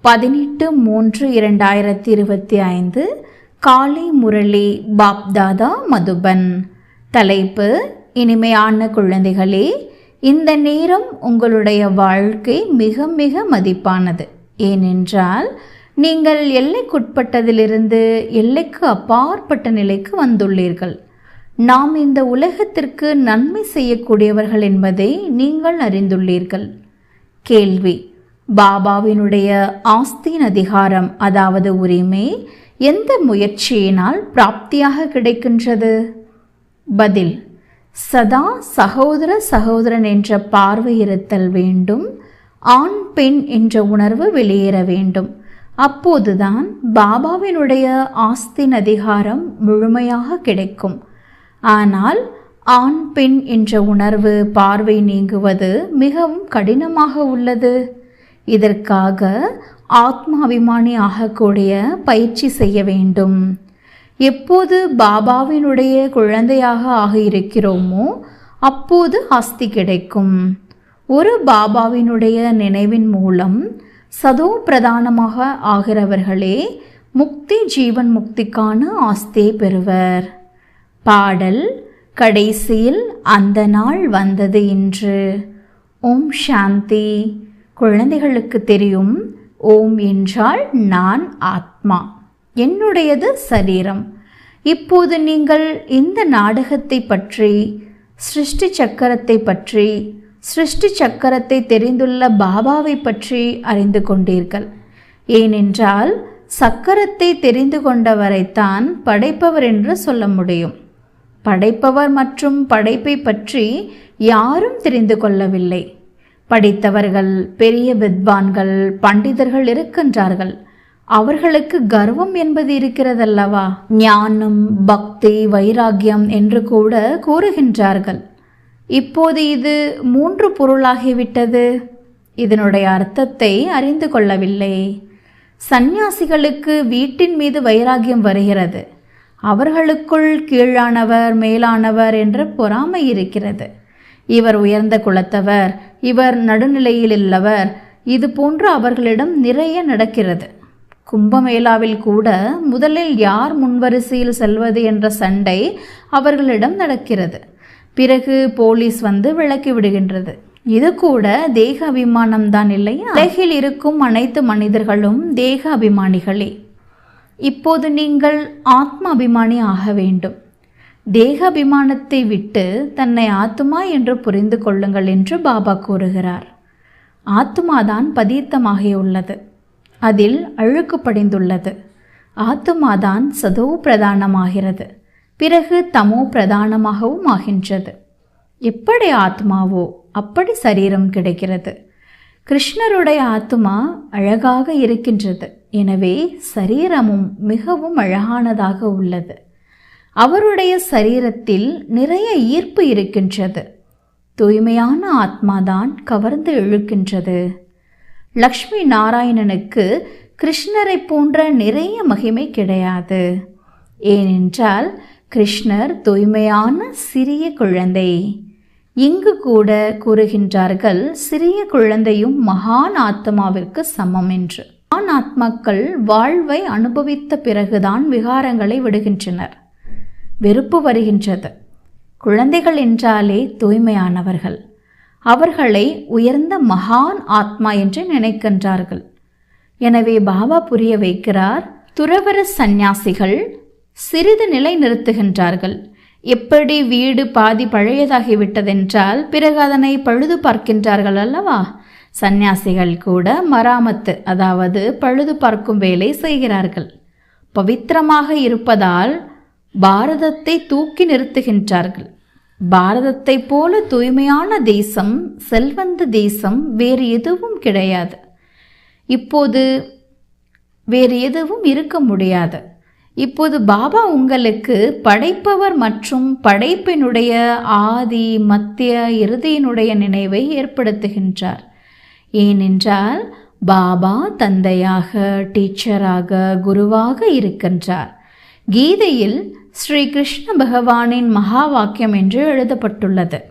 பதினெட்டு மூன்று இரண்டாயிரத்தி இருபத்தி ஐந்து காலை முரளி பாப்தாதா மதுபன். தலைப்பு இனிமையான குழந்தைகளே இந்த நேரம் உங்களுடைய வாழ்க்கை மிக மிக மதிப்பானது. ஏனென்றால் நீங்கள் எல்லைக்குட்பட்டதிலிருந்து எல்லைக்கு அப்பாற்பட்ட நிலைக்கு வந்துள்ளீர்கள். நாம் இந்த உலகத்திற்கு நன்மை செய்யக்கூடியவர்கள் என்பதை நீங்கள் அறிந்துள்ளீர்கள். கேள்வி பாபாவினுடைய ஆஸ்தியின் அதிகாரம் அதாவது உரிமை எந்த முயற்சியினால் பிராப்தியாக கிடைக்கின்றது? பதில் சதா சகோதர சகோதரன் என்ற பார்வை இருத்தல் வேண்டும் ஆண் பெண் என்ற உணர்வு வெளியேற வேண்டும். அப்போதுதான் பாபாவினுடைய ஆஸ்தின் அதிகாரம் முழுமையாக கிடைக்கும். ஆனால் ஆண் பெண் என்ற உணர்வு பார்வை நீங்குவது மிகவும் கடினமாக உள்ளது. இதற்காக ஆத்மாபிமானி ஆகக்கூடிய பயிற்சி செய்ய வேண்டும். எப்போது பாபாவினுடைய குழந்தையாக ஆக இருக்கிறோமோ அப்போது ஆஸ்தி கிடைக்கும். ஒரு பாபாவினுடைய நினைவின் மூலம் சதோ பிரதானமாக ஆகிறவர்களே முக்தி ஜீவன் முக்திக்கான ஆஸ்தியை பெறுவர். பாடல் கடைசியில் அந்த நாள் வந்தது இன்று. ஓம் சாந்தி. குழந்தைகளுக்கு தெரியும் ஓம் என்றால் நான் ஆத்மா என்னுடையது சரீரம். இப்போது நீங்கள் இந்த நாடகத்தை பற்றி சிருஷ்டி சக்கரத்தை பற்றி சிருஷ்டி சக்கரத்தை தெரிந்துள்ள பாபாவை பற்றி அறிந்து கொண்டீர்கள். ஏனென்றால் சக்கரத்தை தெரிந்து கொண்டவரைத்தான் படைப்பவர் என்று சொல்ல முடியும். படைப்பவர் மற்றும் படைப்பை பற்றி யாரும் தெரிந்து கொள்ளவில்லை. படித்தவர்கள் பெரிய வித்வான்கள் பண்டிதர்கள் இருக்கின்றார்கள். அவர்களுக்கு கர்வம் என்பது இருக்கிறதல்லவா? ஞானம் பக்தி வைராகியம் என்று கூட கூறுகின்றார்கள். இப்போது இது மூன்று பொருளாகிவிட்டது. இதனுடைய அர்த்தத்தை அறிந்து கொள்ளவில்லை. சந்நியாசிகளுக்கு வீட்டின் மீது வைராகியம் வருகிறது. அவர்களுக்குள் கீழானவர் மேலானவர் என்ற பொறாமை இருக்கிறது. இவர் உயர்ந்த குலத்தவர் இவர் நடுநிலையில் உள்ளவர் இது போன்று அவர்களிடம் நிறைய நடக்கிறது. கும்பமேளாவில் கூட முதலில் யார் முன்வரிசையில் செல்வது என்ற சண்டை அவர்களிடம் நடக்கிறது. பிறகு போலீஸ் வந்து விளக்கி விடுகின்றது. இது கூட தேக அபிமானம் தான் இல்லையா? உலகில் இருக்கும் அனைத்து மனிதர்களும் தேக அபிமானிகளே. இப்போது நீங்கள் ஆத்ம அபிமானி ஆக வேண்டும். தேகாபிமானத்தை விட்டு தன்னை ஆத்துமா என்று புரிந்து கொள்ளுங்கள் என்று பாபா கூறுகிறார். ஆத்துமாதான் பதீத்தமாகியுள்ளது அதில் அழுக்கு படிந்துள்ளது. ஆத்துமாதான் சதோ பிரதானமாகிறது. பிறகு தமோ பிரதானமாகவும் ஆகின்றது. எப்படி ஆத்மாவோ அப்படி சரீரம் கிடைக்கிறது. கிருஷ்ணருடைய ஆத்மா அழகாக இருக்கின்றது. எனவே சரீரமும் மிகவும் அழகானதாக உள்ளது. அவருடைய சரீரத்தில் நிறைய ஈர்ப்பு இருக்கின்றது. தூய்மையான ஆத்மாதான் கவர்ந்து இழுக்கின்றது லக்ஷ்மி நாராயணனுக்கு கிருஷ்ணரை போன்ற நிறைய மகிமை கிடையாது. ஏனென்றால் கிருஷ்ணர் தூய்மையான சிறிய குழந்தை. இங்கு கூட கூறுகின்றார்கள் சிறிய குழந்தையும் மகான் ஆத்மாவிற்கு சமம் என்று. மகான் ஆத்மாக்கள் வாழ்வை அனுபவித்த பிறகுதான் விகாரங்களை விடுகின்றனர். வெறுப்பு வருகின்றது. குழந்தைகள் என்றாலே தூய்மையானவர்கள். அவர்களை உயர்ந்த மகான் ஆத்மா என்று நினைக்கின்றார்கள். எனவே பாபா புரிய வைக்கிறார் துறவர சந்நியாசிகள் சிறிது நிலை நிறுத்துகின்றார்கள் எப்படி வீடு பாதி பழையதாகிவிட்டதென்றால் பிறகு அதனை பழுது பார்க்கின்றார்கள் அல்லவா? சந்நியாசிகள் கூட மராமத்து அதாவது பழுது பார்க்கும் வேலை செய்கிறார்கள். பவித்திரமாக இருப்பதால் பாரதத்தை தூக்கி நிறுத்துகின்றார்கள். பாரதத்தை போல தூய்மையான தேசம் செல்வந்த தேசம் வேறு எதுவும் கிடையாது. இப்போது வேறு எதுவும் இருக்க முடியாது. இப்போது பாபா உங்களுக்கு படைப்பவர் மற்றும் படைப்பினுடைய ஆதி மத்திய இறுதியினுடைய நினைவை ஏற்படுத்துகின்றார். ஏனென்றால் பாபா தந்தையாக டீச்சராக குருவாக இருக்கின்றார். கீதையில் ஸ்ரீ கிருஷ்ண பகவானின் மகா வாக்கியம் என்று எழுதப்பட்டுள்ளது.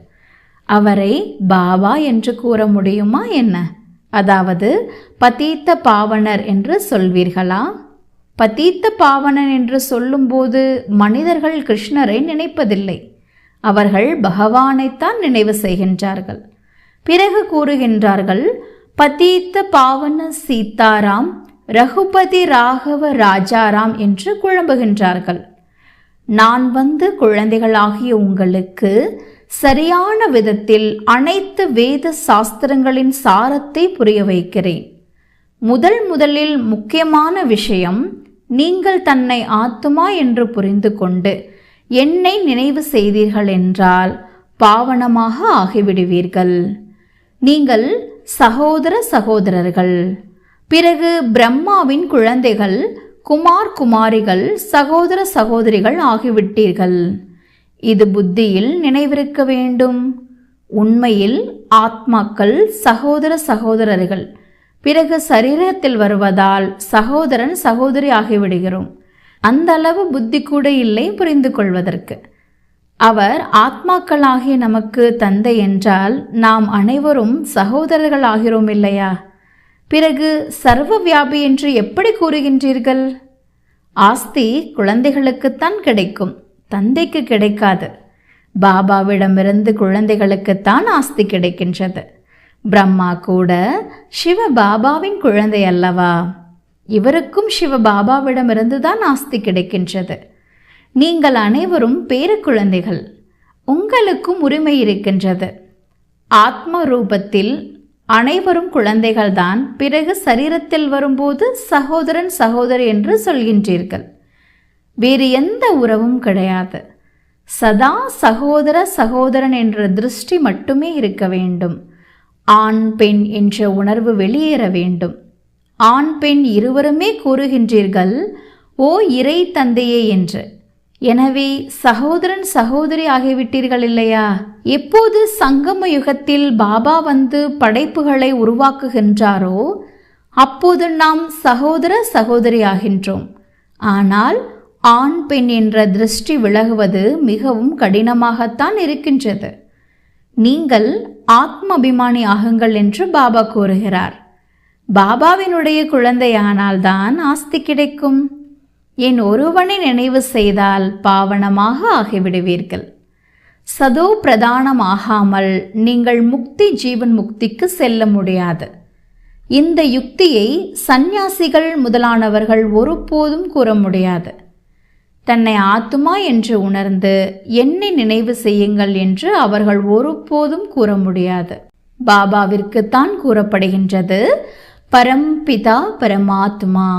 அவரை பாபா என்று கூற முடியுமா என்ன? அதாவது பதீத்த பாவனர் என்று சொல்வீர்களா? பதீத்த பாவனன் என்று சொல்லும்போது மனிதர்கள் கிருஷ்ணரை நினைப்பதில்லை. அவர்கள் பகவானைத்தான் நினைவு செய்கின்றார்கள். பிறகு கூறுகின்றார்கள் பதீத்த பாவன சீதாராம் ரகுபதி ராகவ ராஜாராம் என்று குழம்புகின்றார்கள். நான் வந்து குழந்தைகளாகிய உங்களுக்கு சரியான விதத்தில் அனைத்து வேத சாஸ்திரங்களின் சாரத்தை புரிய வைக்கிறேன். முதல் முதலில் முக்கியமான விஷயம் நீங்கள் தன்னை ஆத்துமா என்று புரிந்து கொண்டு என்னை நினைவு செய்தீர்கள் என்றால் பாவனமாக ஆகிவிடுவீர்கள். நீங்கள் சகோதர சகோதரர்கள். பிறகு பிரம்மாவின் குழந்தைகள் குமார் குமாரிகள் சகோதர சகோதரிகள் ஆகிவிட்டீர்கள். இது புத்தியில் நினைவிருக்க வேண்டும். உண்மையில் ஆத்மாக்கள் சகோதர சகோதரர்கள். பிறகு சரீரத்தில் வருவதால் சகோதரன் சகோதரி ஆகிவிடுகிறோம். அந்த அளவு புத்தி கூட இல்லை புரிந்து கொள்வதற்கு. அவர் ஆத்மாக்களாகிய நமக்கு தந்தை என்றால் நாம் அனைவரும் சகோதரர்கள் ஆகிறோம் இல்லையா? பிறகு சர்வ வியாபி என்று எப்படி கூறுகின்றீர்கள்? ஆஸ்தி குழந்தைகளுக்குத்தான் கிடைக்கும் தந்தைக்கு கிடைக்காது. பாபாவிடமிருந்து குழந்தைகளுக்குத்தான் ஆஸ்தி கிடைக்கின்றது. பிரம்மா கூட சிவ பாபாவின் குழந்தை அல்லவா? இவருக்கும் சிவ பாபாவிடமிருந்து தான் ஆஸ்தி கிடைக்கின்றது. நீங்கள் அனைவரும் பேர குழந்தைகள் உங்களுக்கும் உரிமை இருக்கின்றது. ஆத்ம ரூபத்தில் அனைவரும் குழந்தைகள்தான். பிறகு சரீரத்தில் வரும்போது சகோதரன் சகோதரி என்று சொல்கின்றீர்கள். வேறு எந்த உறவும் கிடையாது. சதா சகோதர சகோதரன் என்ற திருஷ்டி மட்டுமே இருக்க வேண்டும். ஆண் பெண் என்ற உணர்வு வெளியேற வேண்டும். ஆண் பெண் இருவருமே கூறுகின்றீர்கள் ஓ இறை தந்தையே என்று. எனவே சகோதரன் சகோதரி ஆகிவிட்டீர்கள் இல்லையா? எப்போது சங்கம யுகத்தில் பாபா வந்து படைப்புகளை உருவாக்குகின்றாரோ அப்போது நாம் சகோதர சகோதரி ஆகின்றோம். ஆனால் ஆண் பெண் என்ற திருஷ்டி விலகுவது மிகவும் கடினமாகத்தான் இருக்கின்றது. நீங்கள் ஆத்ம அபிமானி ஆகுங்கள் என்று பாபா கூறுகிறார். பாபாவினுடைய குழந்தையானால்தான் ஆஸ்தி கிடைக்கும். என் ஒருவனை நினைவு செய்தால் பாவனமாக ஆகிவிடுவீர்கள். சதோ பிரதானமாகாமல் நீங்கள் முக்தி ஜீவன் முக்திக்கு செல்ல முடியாது. இந்த யுக்தியை சந்நியாசிகள் முதலானவர்கள் ஒருபோதும் கூற முடியாது. தன்னை ஆத்துமா என்று உணர்ந்து என்னை நினைவு செய்யுங்கள் என்று அவர்கள் ஒருபோதும் கூற முடியாது. பாபாவிற்குத்தான் கூறப்படுகின்றது பரம்பிதா பரமாத்மா.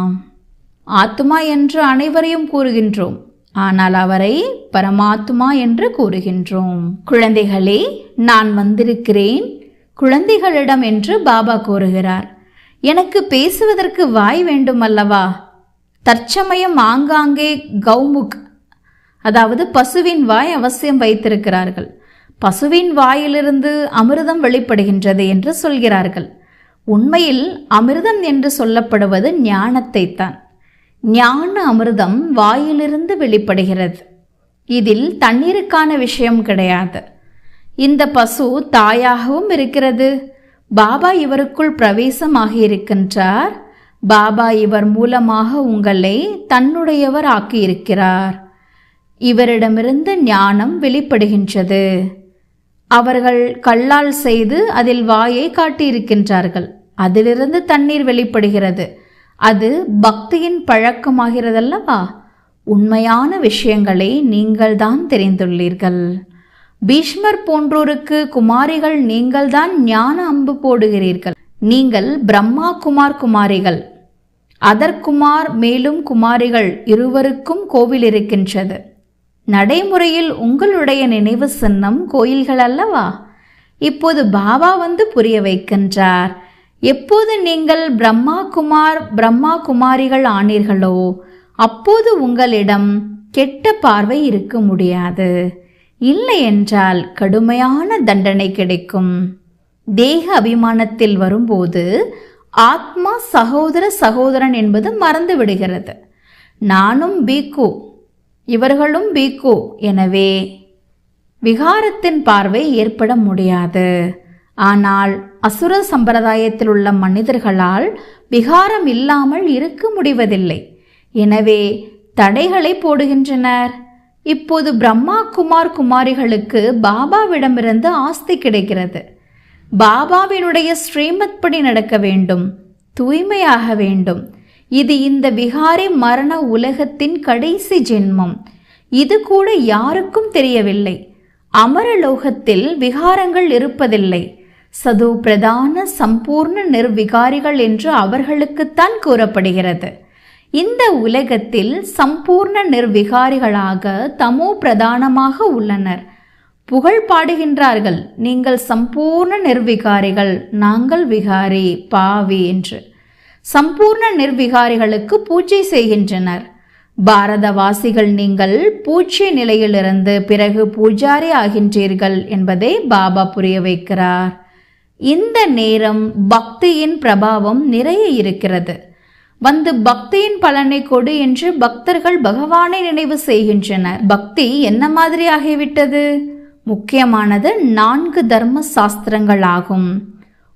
ஆத்மா என்று அனைவரையும் கூறுகின்றோம். ஆனால் அவரை பரமாத்மா என்று கூறுகின்றோம். குழந்தைகளே நான் வந்திருக்கிறேன். குழந்தைகளிடம் என்று பாபா கூறுகிறார். எனக்கு பேசுவதற்கு வாய் வேண்டும் அல்லவா தற்சமயம் ஆங்காங்கே கௌமுக் அதாவது பசுவின் வாய் அவசியம் வைத்திருக்கிறார்கள். பசுவின் வாயிலிருந்து அமிர்தம் வெளிப்படுகின்றது என்று சொல்கிறார்கள். உண்மையில் அமிர்தம் என்று சொல்லப்படுவது ஞானத்தை தான் ஞான அமிர்தம் வாயிலிருந்து வெளிப்படுகிறது. இதில் தண்ணீருக்கான விஷயம் கிடையாது. இந்த பசு தாயாகவும் இருக்கிறது. பாபா இவருக்குள் பிரவேசமாகி இருக்கின்றார். பாபா இவர் மூலமாக உங்களை தன்னுடையவர் ஆக்கியிருக்கிறார் இவரிடமிருந்து ஞானம் வெளிப்படுகின்றது. அவர்கள் கல்லால் செய்து அதில் வாயை காட்டியிருக்கின்றார்கள். அதிலிருந்து தண்ணீர் வெளிப்படுகிறது. அது பக்தியின் பழக்கமாகிறதல்லவா? உண்மையான விஷயங்களை நீங்கள்தான் தெரிந்துள்ளீர்கள். பீஷ்மர் போன்றோருக்கு குமாரிகள் நீங்கள்தான் ஞான அம்பு போடுகிறீர்கள். நீங்கள் பிரம்மா குமார் குமாரிகள். அதர்குமார் மேலும் குமாரிகள் இருவருக்கும் கோவில் இருக்கின்றது நடைமுறையில் உங்களுடைய நினைவு சின்னம் கோயில்கள் அல்லவா இப்போது பாபா வந்து புரிய வைக்கின்றார். எப்போது நீங்கள் பிரம்மா குமார் பிரம்மா குமாரிகள் ஆனீர்களோ அப்போது உங்களிடம் கெட்ட பார்வை இருக்க முடியாது. இல்லை என்றால் கடுமையான தண்டனை கிடைக்கும். தேக அபிமானத்தில் வரும்போது ஆத்மா சகோதர சகோதரன் என்பது மறந்து விடுகிறது நானும் பீக்கு இவர்களும் பீக்கு. எனவே விகாரத்தின் பார்வை ஏற்பட முடியாது. ஆனால் அசுர சம்பிரதாயத்தில் உள்ள மனிதர்களால் விகாரம் இல்லாமல் இருக்க முடிவதில்லை. எனவே தடைகளை போடுகின்றனர். இப்போது பிரம்மா குமார் குமாரிகளுக்கு பாபாவிடமிருந்து ஆஸ்தி கிடைக்கிறது. பாபாவினுடைய ஸ்ரீமத் படி நடக்க வேண்டும். தூய்மையாக வேண்டும். இது இந்த விகாரி மரண உலகத்தின் கடைசி ஜென்மம். இது கூட யாருக்கும் தெரியவில்லை. அமரலோகத்தில் விகாரங்கள் இருப்பதில்லை. சது பிரதான சம்பூர்ண நிர்விகாரிகள் என்று அவர்களுக்குத்தான் கூறப்படுகிறது. இந்த உலகத்தில் சம்பூர்ண நிர்விகாரிகளாக தமோ பிரதானமாக உள்ளனர். புகழ் பாடுகின்றார்கள். நீங்கள் சம்பூர்ண நிர்விகாரிகள். நாங்கள் விகாரி பாவி என்று. சம்பூர்ண நிர்விகாரிகளுக்கு பூஜை செய்கின்றனர். பாரதவாசிகள் நீங்கள் பூஜ்ய நிலையிலிருந்து பிறகு பூஜாரி ஆகின்றீர்கள் என்பதை பாபா புரிய வைக்கிறார். இந்த நேரம் பக்தியின் பிரபாவம் நிறைய இருக்கிறது. வந்து பக்தியின் பலனை கொடு என்று பக்தர்கள் பகவானை நினைவு செய்கின்றனர். பக்தி என்ன மாதிரி ஆகிவிட்டது? முக்கியமானது நான்கு தர்ம சாஸ்திரங்களாகும்.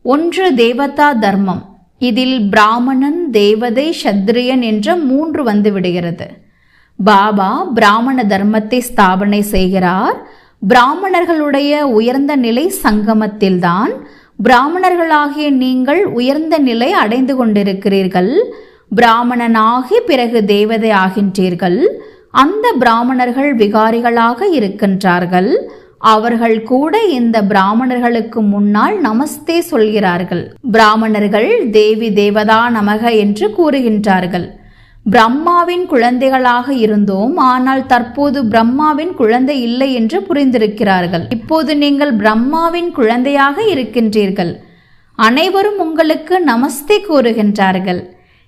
ஒன்று தேவதா தர்மம். இதில் பிராமணன் தேவதை சத்ரியன் என்ற மூன்று வந்து விடுகிறது. பாபா பிராமண தர்மத்தை ஸ்தாபனை செய்கிறார். பிராமணர்களுடைய உயர்ந்த நிலை சங்கமத்தில்தான் பிராமணர்களாகிய நீங்கள் உயர்ந்த நிலை அடைந்து கொண்டிருக்கிறீர்கள். பிராமணனாகி பிறகு தேவதை ஆகின்றீர்கள். அந்த பிராமணர்கள் விகாரிகளாக இருக்கின்றார்கள். அவர்கள் கூட இந்த பிராமணர்களுக்கு முன்னால் நமஸ்தே சொல்கிறார்கள். பிராமணர்கள் தேவி தேவதா நமக என்று கூறுகின்றார்கள். பிரம்மாவின் குழந்தைகளாக இருந்தோம். ஆனால் தற்போது பிரம்மாவின் குழந்தை இல்லை என்று புரிந்திருக்கிறார்கள். இப்போது நீங்கள் பிரம்மாவின் குழந்தையாக இருக்கின்றீர்கள். அனைவரும் உங்களுக்கு நமஸ்தே கூறுகின்றார்கள்.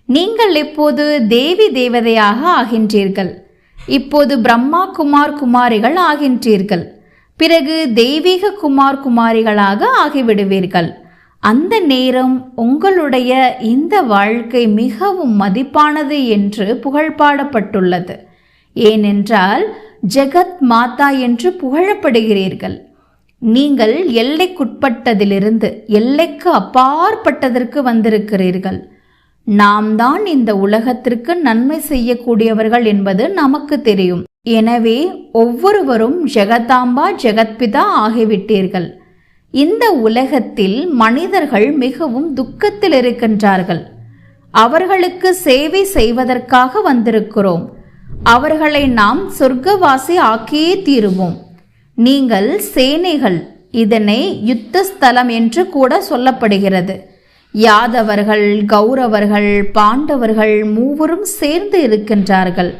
நீங்கள் இப்போது தேவி தேவதையாக ஆகின்றீர்கள். இப்போது பிரம்மா குமார் குமாரிகள் ஆகின்றீர்கள். பிறகு தெய்வீக குமார் குமாரிகளாக ஆகிவிடுவீர்கள். அந்த நேரம் உங்களுடைய இந்த வாழ்க்கை மிகவும் மதிப்பானது என்று புகழ்பாடப்பட்டுள்ளது ஏனென்றால் ஜெகத் மாதா என்று புகழப்படுகிறீர்கள். நீங்கள் எல்லைக்குட்பட்டதிலிருந்து எல்லைக்கு அப்பாற்பட்டதற்கு வந்திருக்கிறீர்கள். நாம் தான் இந்த உலகத்திற்கு நன்மை செய்யக்கூடியவர்கள் என்பது நமக்கு தெரியும். எனவே ஒவ்வொருவரும் ஜெகதாம்பா ஜெகத்பிதா ஆகிவிட்டீர்கள். இந்த உலகத்தில் மனிதர்கள் மிகவும் துக்கத்தில் இருக்கின்றார்கள். அவர்களுக்கு சேவை செய்வதற்காக வந்திருக்கிறோம். அவர்களை நாம் சொர்க்கவாசி ஆக்கியே தீருவோம். நீங்கள் சேனைகள் இதனை யுத்த ஸ்தலம் என்று கூட சொல்லப்படுகிறது. யாதவர்கள் கௌரவர்கள் பாண்டவர்கள் மூவரும் சேர்ந்து இருக்கின்றார்கள்.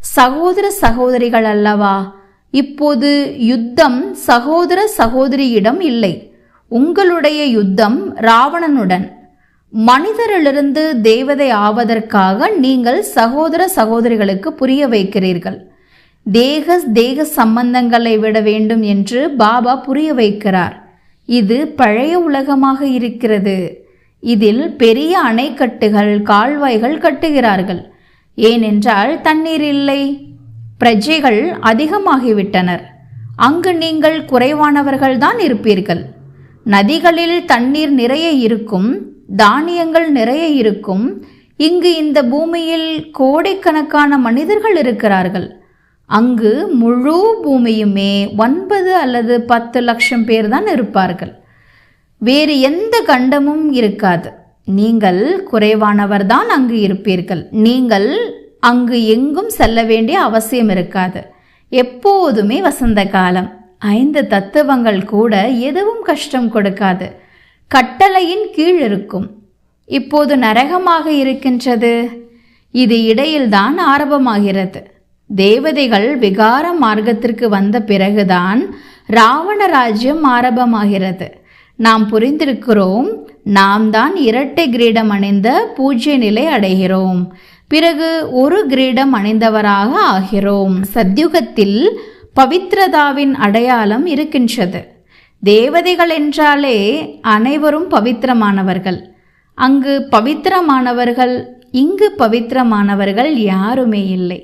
சகோதர சகோதரிகள் அல்லவா? இப்போது யுத்தம் சகோதர சகோதரியிடம் இல்லை. உங்களுடைய யுத்தம் ராவணனுடன். மனிதரிலிருந்து தேவதை ஆவதற்காக நீங்கள் சகோதர சகோதரிகளுக்கு புரிய வைக்கிறீர்கள். தேக தேக சம்பந்தங்களை விட வேண்டும் என்று பாபா புரிய வைக்கிறார். இது பழைய உலகமாக இருக்கிறது. இதில் பெரிய அணைக்கட்டுகள் கால்வாய்கள் கட்டுகிறார்கள். ஏனென்றால் தண்ணீர் இல்லை. பிரஜைகள் அதிகமாகிவிட்டனர். அங்கு நீங்கள் குறைவானவர்கள்தான் இருப்பீர்கள். நதிகளில் தண்ணீர் நிறைய இருக்கும் தானியங்கள் நிறைய இருக்கும். இங்கு இந்த பூமியில் கோடைக்கணக்கான மனிதர்கள் இருக்கிறார்கள். அங்கு முழு பூமியுமே ஒன்பது அல்லது பத்து லட்சம் பேர் தான் இருப்பார்கள். வேறு எந்த கண்டமும் இருக்காது. நீங்கள் குறைவானவர்தான் அங்கு இருப்பீர்கள். நீங்கள் அங்கு எங்கும் செல்ல வேண்டிய அவசியம் இருக்காது. எப்போதுமே வசந்த காலம். ஐந்து தத்துவங்கள் கூட எதுவும் கஷ்டம் கொடுக்காது. கட்டளையின் கீழ் இருக்கும். இப்போது நரகமாக இருக்கின்றது. இது இடையில்தான் ஆரம்பமாகிறது. தேவதைகள் விகார மார்க்கத்திற்கு வந்த பிறகுதான் ராவண ராஜ்யம் ஆரம்பமாகிறது. நாம் புரிந்திருக்கிறோம் நாம் தான் இரட்டை கிரீடம் அணிந்த பூஜ்ய நிலை அடைகிறோம். பிறகு ஒரு கிரீடம் அணிந்தவராக ஆகிறோம். சத்யுகத்தில் பவித்ரதாவின் அடையாளம் இருக்கின்றது. தேவதைகள் என்றாலே அனைவரும் பவித்திரமானவர்கள். அங்கு பவித்திரமானவர்கள் இங்கு பவித்திரமானவர்கள் யாருமே இல்லை.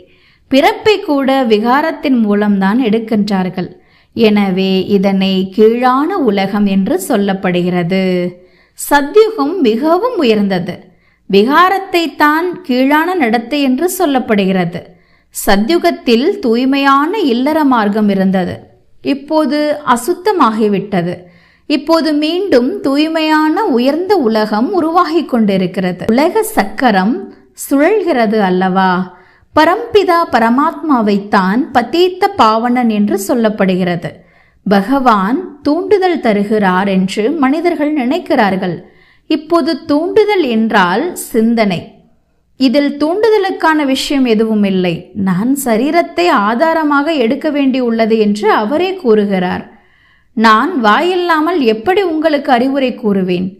பிறப்பை கூட விகாரத்தின் மூலம்தான் எடுக்கின்றார்கள். எனவே இதனை கீழான உலகம் என்று சொல்லப்படுகிறது. சத்யுகம் மிகவும் உயர்ந்தது. விகாரத்தை தான் கீழான நடத்தை என்று சொல்லப்படுகிறது. சத்யுகத்தில் தூய்மையான இல்லற மார்க்கம் இருந்தது. இப்போது அசுத்தமாகிவிட்டது. இப்போது மீண்டும் தூய்மையான உயர்ந்த உலகம் உருவாகிக் கொண்டிருக்கிறது. உலக சக்கரம் சுழல்கிறது அல்லவா? பரம்பிதா பரமாத்மாவைத்தான் பதீத்த பாவனன் என்று சொல்லப்படுகிறது. பகவான் தூண்டுதல் தருகிறார் என்று மனிதர்கள் நினைக்கிறார்கள். இப்போது தூண்டுதல் என்றால் சிந்தனை. இதில் தூண்டுதலுக்கான விஷயம் எதுவும் இல்லை. நான் சரீரத்தை ஆதாரமாக எடுக்க வேண்டியுள்ளது என்று அவரே கூறுகிறார். நான் வாயில்லாமல் எப்படி உங்களுக்கு அறிவுரை கூறுவேன்?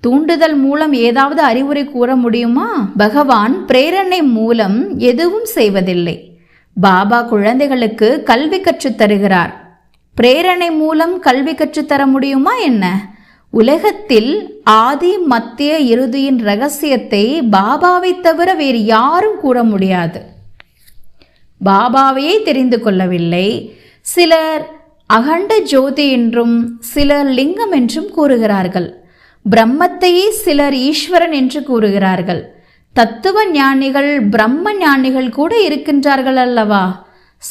தூண்டுதல் மூலம் ஏதாவது அறிவுரை கூற முடியுமா? பகவான் பிரேரணை மூலம் எதுவும் செய்வதில்லை. பாபா குழந்தைகளுக்கு கல்வி கற்றுத் தருகிறார். பிரேரணை மூலம் கல்வி கற்றுத்தர முடியுமா என்ன? உலகத்தில் ஆதி மத்திய இறுதியின் ரகசியத்தை பாபாவை தவிர வேறு யாரும் கூற முடியாது. பாபாவையே தெரிந்து கொள்ளவில்லை. சிலர் அகண்ட ஜோதி என்றும் சிலர் லிங்கம் என்றும் கூறுகிறார்கள். பிரம்மத்தையே சிலர் ஈஸ்வரன் என்று கூறுகிறார்கள். தத்துவ ஞானிகள் பிரம்ம ஞானிகள் கூட இருக்கின்றார்கள் அல்லவா?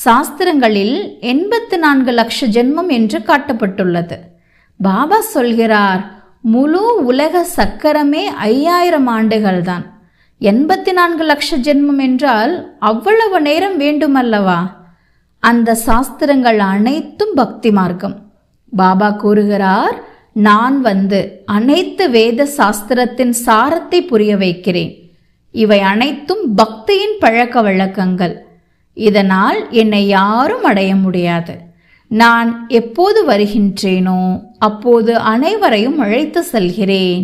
சாஸ்திரங்களில் எண்பத்து நான்கு லட்ச ஜென்மம் என்று காட்டப்பட்டுள்ளது. பாபா சொல்கிறார் முழு உலக சக்கரமே ஐயாயிரம் ஆண்டுகள்தான். எண்பத்தி நான்கு லட்ச ஜென்மம் என்றால் அவ்வளவு நேரம் வேண்டுமல்லவா? அந்த சாஸ்திரங்கள் அனைத்தும் பக்தி மார்க்கம். பாபா கூறுகிறார் நான் வந்து அனைத்து வேத சாஸ்திரத்தின் சாரத்தை புரிய வைக்கிறேன். இவை அனைத்தும் பக்தியின் பழக்க வழக்கங்கள். இதனால் என்னை யாரும் அடைய முடியாது. நான் எப்போது வருகின்றேனோ அப்போது அனைவரையும் அழைத்து செல்கிறேன்.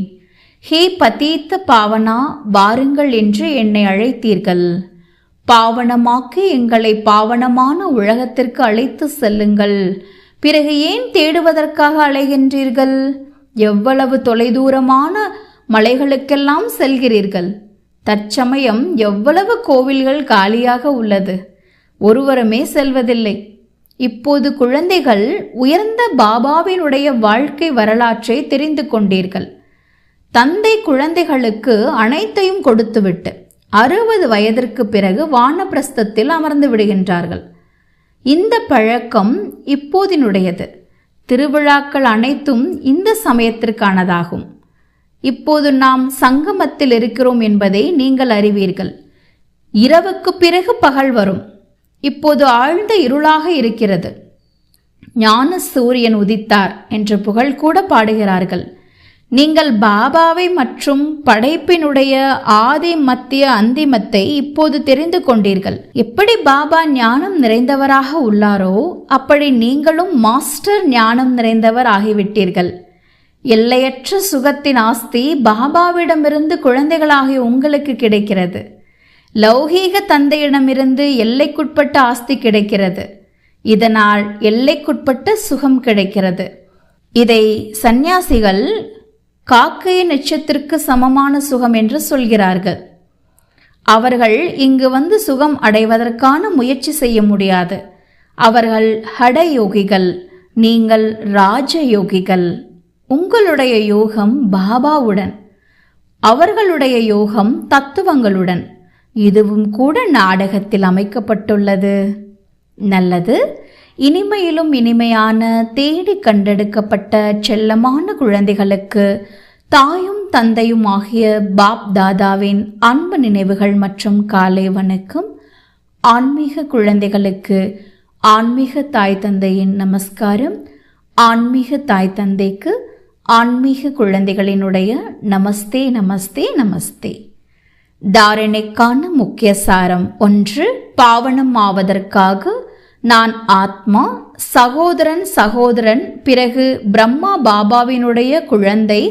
ஹே பதீத்த பாவனா வாருங்கள் என்று என்னை அழைத்தீர்கள். பாவனமாக்கி எங்களை பாவனமான உலகத்திற்கு அழைத்து செல்லுங்கள். பிறகு ஏன் தேடுவதற்காக அலைகின்றீர்கள்? எவ்வளவு தொலைதூரமான மலைகளுக்கெல்லாம் செல்கிறீர்கள்? தற்சமயம் எவ்வளவு கோவில்கள் காலியாக உள்ளது. ஒருவருமே செல்வதில்லை. இப்போது குழந்தைகள் உயர்ந்த பாபாவினுடைய வாழ்க்கை வரலாற்றை தெரிந்து கொண்டீர்கள். தந்தை குழந்தைகளுக்கு அனைத்தையும் கொடுத்துவிட்டு அறுபது வயதிற்கு பிறகு வானப்பிரஸ்தத்தில் அமர்ந்து விடுகின்றார்கள். இந்த பழக்கம் இப்போதினுடையது. திருவிழாக்கள் அனைத்தும் இந்த சமயத்திற்கானதாகும். இப்போது நாம் சங்கமத்தில் இருக்கிறோம் என்பதை நீங்கள் அறிவீர்கள். இரவுக்கு பிறகு பகல் வரும். இப்போது ஆழ்ந்த இருளாக இருக்கிறது. ஞான சூரியன் உதித்தார் என்று புகழ் கூட பாடுகிறார்கள். நீங்கள் பாபாவை மற்றும் படைப்பினுடைய ஆதி மத்திய அந்திமத்தை இப்போது தெரிந்து கொண்டீர்கள். எப்படி பாபா ஞானம் நிறைந்தவராக உள்ளாரோ அப்படி நீங்களும் மாஸ்டர் ஞானம் நிறைந்தவர் ஆகிவிட்டீர்கள். எல்லையற்ற சுகத்தின் ஆஸ்தி பாபாவிடமிருந்து குழந்தைகளாகிய உங்களுக்கு கிடைக்கிறது. லௌகீக தந்தையிடமிருந்து எல்லைக்குட்பட்ட ஆஸ்தி கிடைக்கிறது. இதனால் எல்லைக்குட்பட்ட சுகம் கிடைக்கிறது. இதை சந்நியாசிகள் காக்கை நட்சத்திற்கு சமமான சுகம் என்று சொல்கிறார்கள். அவர்கள் இங்கு வந்து சுகம் அடைவதற்கான முயற்சி செய்ய முடியாது. அவர்கள் ஹடயோகிகள் நீங்கள் ராஜயோகிகள். உங்களுடைய யோகம் பாபாவுடன் அவர்களுடைய யோகம் தத்துவங்களுடன். இதுவும் கூட நாடகத்தில் அமைக்கப்பட்டுள்ளது. நல்லது. இனிமையிலும் இனிமையான தேடி கண்டெடுக்கப்பட்ட செல்லமான குழந்தைகளுக்கு தாயும் தந்தையும் ஆகிய பாப் தாதாவின் அன்பு நினைவுகள் மற்றும் காலை வணக்கம் ஆன்மீக குழந்தைகளுக்கு ஆன்மீக தாய் தந்தையின் நமஸ்காரம். ஆன்மீக தாய் தந்தைக்கு ஆன்மீக குழந்தைகளினுடைய நமஸ்தே நமஸ்தே நமஸ்தே. தாரணைக்கான முக்கிய சாரம் ஒன்று பாவனம் ஆவதற்காக நான் ஆத்மா சகோதரன் சகோதரன் பிறகு பிரம்மா பாபாவினுடைய குழந்தை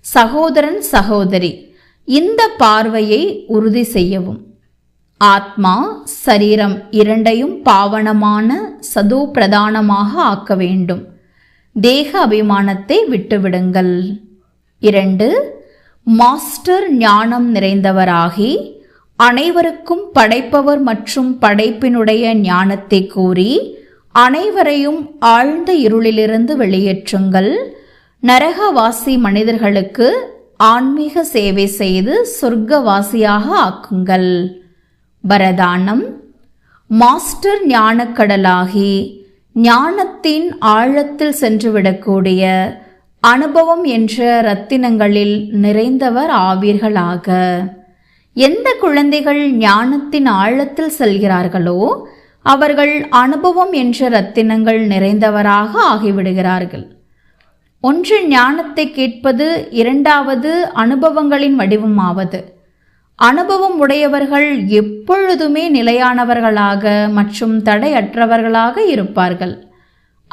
சகோதரன் சகோதரி. இந்த பார்வையை உறுதி செய்யவும். ஆத்மா சரீரம் இரண்டையும் பாவனமான சது பிரதானமாக ஆக்க வேண்டும். தேக அபிமானத்தை விட்டுவிடுங்கள். இரண்டு மாஸ்டர் ஞானம் நிறைந்தவராகி அனைவருக்கும் படைப்பவர் மற்றும் படைப்பினுடைய ஞானத்தை கூறி அனைவரையும் ஆழ்ந்த இருளிலிருந்து வெளியேற்றுங்கள். நரகவாசி மனிதர்களுக்கு ஆன்மீக சேவை செய்து சொர்க்கவாசியாக ஆக்குங்கள். வரதானம். மாஸ்டர் ஞானக்கடலாகி ஞானத்தின் ஆழத்தில் சென்றுவிடக்கூடிய அனுபவம் என்ற ரத்தினங்களில் நிறைந்தவர் ஆவீர்களாக. எந்த குழந்தைகள் ஞானத்தின் ஆழத்தில் செல்கிறார்களோ அவர்கள் அனுபவம் என்ற ரத்தினங்கள் நிறைந்தவராக ஆகிவிடுகிறார்கள். ஒன்று ஞானத்தை கேட்பது இரண்டாவது அனுபவங்களின் வடிவமாவது. அனுபவம் உடையவர்கள் எப்பொழுதுமே நிலையானவர்களாக மற்றும் தடையற்றவர்களாக இருப்பார்கள்.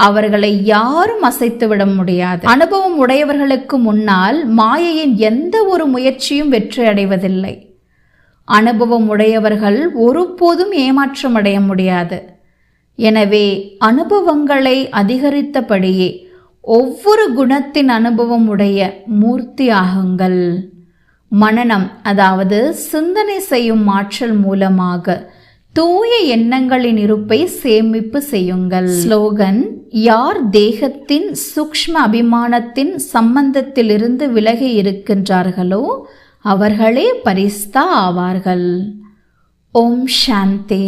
அவர்களை யாரும் அசைத்துவிட முடியாது. அனுபவம் உடையவர்களுக்கு முன்னால் மாயையின் எந்த ஒரு முயற்சியும் வெற்றி அடைவதில்லை. அனுபவம் உடையவர்கள் ஒருபோதும் ஏமாற்றம் அடைய முடியாது. எனவே அனுபவங்களை அதிகரித்தபடியே ஒவ்வொரு குணத்தின் அனுபவம் உடைய மூர்த்தி ஆகுங்கள் மனனம் அதாவது சிந்தனை செய்யும் ஆற்றல் மூலமாக தூய எண்ணங்களின் இருப்பை சேமிப்பு செய்யுங்கள். ஸ்லோகன் யார் தேகத்தின் சூக்ஷ்ம அபிமானத்தின் சம்பந்தத்திலிருந்து விலகி இருக்கின்றார்களோ அவர்களே பரிஸ்தா ஆவார்கள். ஓம் சாந்தி.